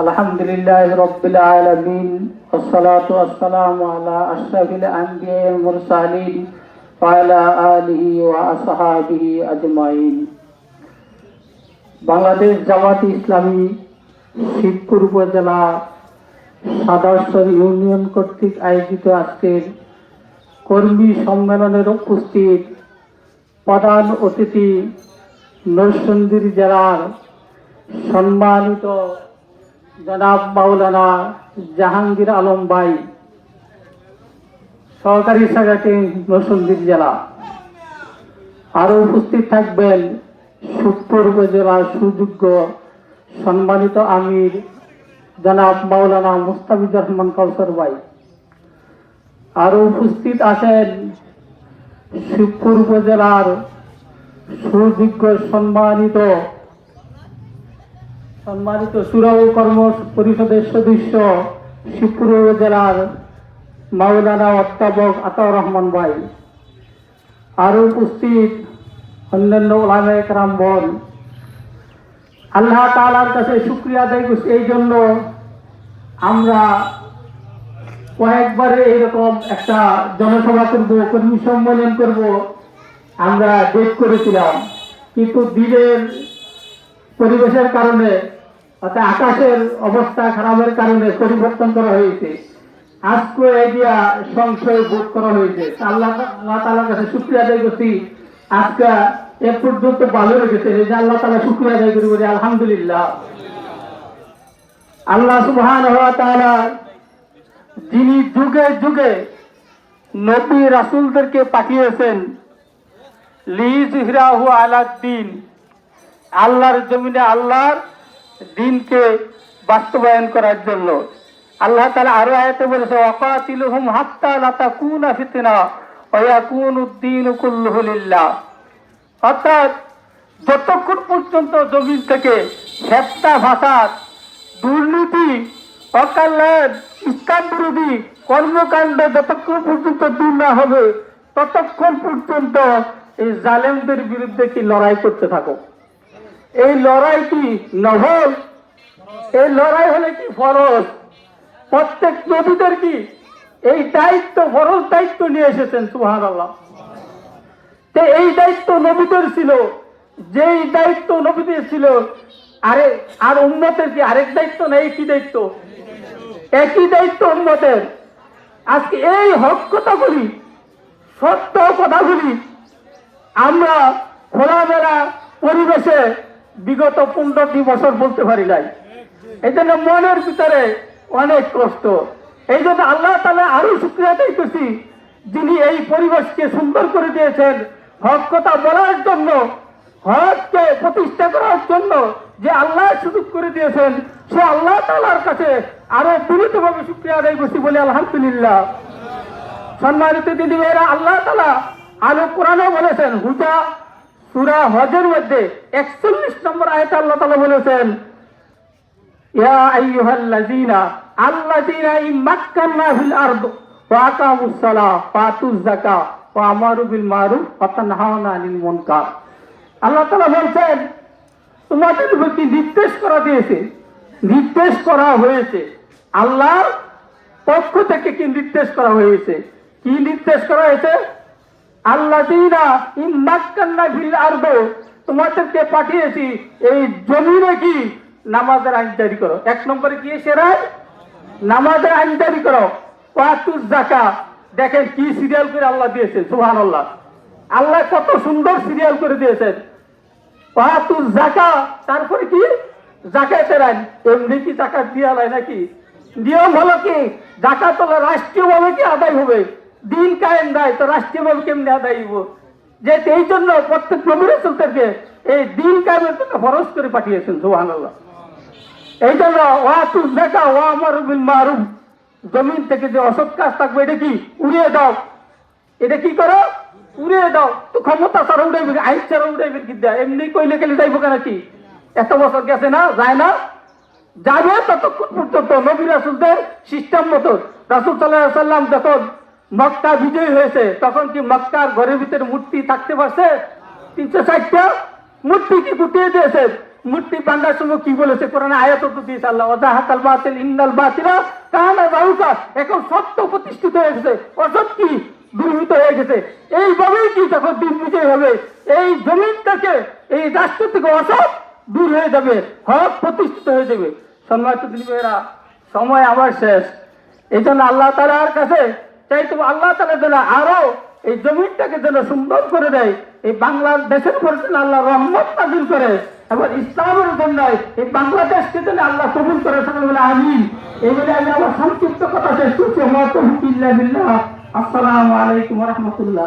الحمد لله رب العالمين والصلاة والسلام على أشرف الأنبياء والمرسلين وعلى آله وأصحابه أجمعين বাংলাদেশ জামাত ইসলামী শিবপুর উপজেলা সাদাশ্বর ইউনিয়ন কর্তৃক আয়োজিত আজকের কর্মী সম্মেলনের উপস্থিত প্রধান অতিথি নরসিংদীর জেলার সম্মানিত জনাব মাওলানা জাহাঙ্গীর আলম ভাই, সহকারী সেক্রেটারি নরসিংদীর জেলা। আরও উপস্থিত থাকবেন সুখপুর উপজেলার সুযোগ্য সম্মানিত আমির জনাব মাওলানা মুস্তাফিজুর রহমান কৌসর ভাই। আরও উপস্থিত আছেন শিবপুর উপজেলার সুযোগ্য সম্মানিত সম্মানিত সুরাও কর্ম পরিষদের সদস্য শিবপুর উপজেলার মাওলানা অধ্যাপক আতাউর রহমান ভাই। আরও উপস্থিত অন্যান্য ওলামায় রাম বল। আল্লাহ তালার কাছে শুক্রিয়া আদায় করছি। এই জন্য আমরা কয়েকবারে এইরকম একটা জনসভা করব, কর্মী সম্মেলন করব। আমরা ডেট করেছিলাম। কিন্তু দিনের পরিবেশের কারণে অর্থাৎ আকাশের অবস্থা খারাপের কারণে পরিবর্তন করা হয়েছে। আজকে এরিয়া সংশয় বোধ করা হয়েছে আল্লাহ আল্লাহ তালার কাছে শুক্রিয়া আদায় করছি। আজকে এ পর্যন্ত ভালো রেখেছে, এই যে আল্লাহ তালা শুক্রিয়া আদায় করি বলি আলহামদুলিল্লাহ। আল্লাহ সুবহান হওয়া তাআলা যিনি যুগে যুগে নবী রাসূলদেরকে পাঠিয়েছেন লিজ হিরাহু আলাদ্দিন আল্লাহর জমিনে আল্লাহর দিনকে বাস্তবায়ন করার জন্য। আল্লাহ তাআলা আরও আয়াতে বলেছে, ওয়াকাতিলুহুম হাত্তা লা তাকুনা ফিতনা ওয়া ইয়াকুনুদ্দিন কুল্লুহু লিল্লাহ। অর্থাৎ যতক্ষণ পর্যন্ত জমিন থেকে হেপ্তা ভাষার দুর্নীতি, অকল্যাণ ইসলাম বিরোধী কর্মকাণ্ড যতক্ষণ পর্যন্ত দূর না হবে, ততক্ষণ পর্যন্ত এই জালেমদের বিরুদ্ধে কি লড়াই করতে থাকো? এই লড়াই কি নহল এই লড়াই হলে কি ফরজ? প্রত্যেক নবীদের কি এই দায়িত্ব, ফরজ দায়িত্ব নিয়ে এসেছেন সুহান আল্লাহ তো এই দায়িত্ব নবীদের ছিল। যেই দায়িত্ব নবীদের ছিল, আরে, আর উন্নতের কি আরেক দায়িত্ব নেই কি দায়িত্ব? একই দায়িত্ব উন্নতের আজকে এই হক কথাগুলি, সত্য কথাগুলি আমরা খোলামেলা পরিবেশে বিগত পনেরোটি বছর বলতে পারি নাই। এই জন্য মনের ভিতরে অনেক কষ্ট। এই জন্য আল্লাহ তালা আরও শুক্রিয়া দিতেছি যিনি এই পরিবেশকে সুন্দর করে দিয়েছেন। হক কথা বলার জন্য, হককে প্রতিষ্ঠা করার জন্য যে আল্লাহ সুযোগ করে দিয়েছেন, সে আল্লাহ তালার কাছে আরও বিনীতভাবে শুক্রিয়া আদায় করছি বলে আলহামদুলিল্লাহ। সম্মানিত দিদি মেয়েরা আল্লাহ তালা আলো কোরআনে বলেছেন, হুজা সুরা হজের মধ্যে একচল্লিশ নম্বর আয়তা আল্লাহ তালা বলেছেন আল্লাহ তাআলা বলছেন, তোমাদের নির্দেশ করা দিয়েছে? নির্দেশ করা হয়েছে। আল্লাহর পক্ষ থেকে কি নির্দেশ করা হয়েছে? কি নির্দেশ করা হয়েছে? আল্লাহ ইমাক্কান্না ফিল আরদ, তোমাদেরকে পাঠিয়েছি, এই জমিনে কি? নামাজের আইন জারি করো। এক নম্বরে কি সেরা নামাজের আইন জারি করো। পাতুস জাকা দেখেন কি সিরিয়াল করে আল্লাহ দিয়েছে সুহান আল্লাহ আল্লাহ কত সুন্দর সিরিয়াল করে দিয়েছেন। পাতুস জাকা তারপরে কি? জাকাতের আইন। এমনি কি জাকাত দিয়া নাকি? নিয়ম হলো কি জাকাত হলো রাষ্ট্রীয়ভাবে কি আদায় হবে? দিন কায়েম দেয়, তো রাষ্ট্রীয়ভাবে কেমনি আদায় হইব? যে এই জন্য প্রত্যেক নবী রাসূলদেরকে এই দিন কায়েমের জন্য ফরজ করে পাঠিয়েছেন, সুবহানাল্লাহ। এই জন্য ওয়া তুজ দেখা ওয়া আমার মারুফ। জমিন থেকে যে অসৎ কাজ থাকবে, এটা কি? উড়িয়ে দাও। এটা কি করো? উড়িয়ে দাও। তো ক্ষমতা ছাড়া উড়াইবে, আইন ছাড়া উড়াইবে কি এমনি কইলে গেলে যাইব কেন কি? এত বছর গেছে না, যায় না? যাবে ততক্ষণ পর্যন্ত নবী রাসুলদের সিস্টেম মতো। রাসুল সাল্লাহ সাল্লাম যখন মক্কা বিজয়ী হয়েছে, তখন কি মক্কার ঘরের ভিতরে মূর্তি থাকতে পারছে? তিনশো ষাটটা মূর্তি কি গুটিয়ে দিয়েছে? মূর্তি বান্ধার সময় কি বলেছে? কোরআন আয়াত দিয়েছে আল্লাহ ওজাহাকাল বাতিল ইন্নাল বাতিলা বাহুকা এখন সত্য প্রতিষ্ঠিত হয়ে গেছে। অসৎ কি? দূরীভূত হয়ে গেছে। এইভাবেই কি যখন দিন বিজয় হবে, এই জমিন থেকে, এই রাষ্ট্র থেকে অসৎ দূর হয়ে যাবে, হক প্রতিষ্ঠিত হয়ে যাবে। সম্মানিত সময় আমার শেষ। এই জন্য আল্লাহ তালার কাছে চাই তো আল্লাহ তালা যেন আরও এই জমিনটাকে যেন সুন্দর করে দেয়, এই বাংলাদেশের উপর যেন আল্লাহ রহমত নাজিল করে এবং ইসলামের জন্য এই বাংলাদেশকে যেন আল্লাহ কবুল করে সকলে বলে আমি এই বলে আমি আমার সংক্ষিপ্ত কথা শেষ করছি। আসসালামু আলাইকুম রহমতুল্লাহ।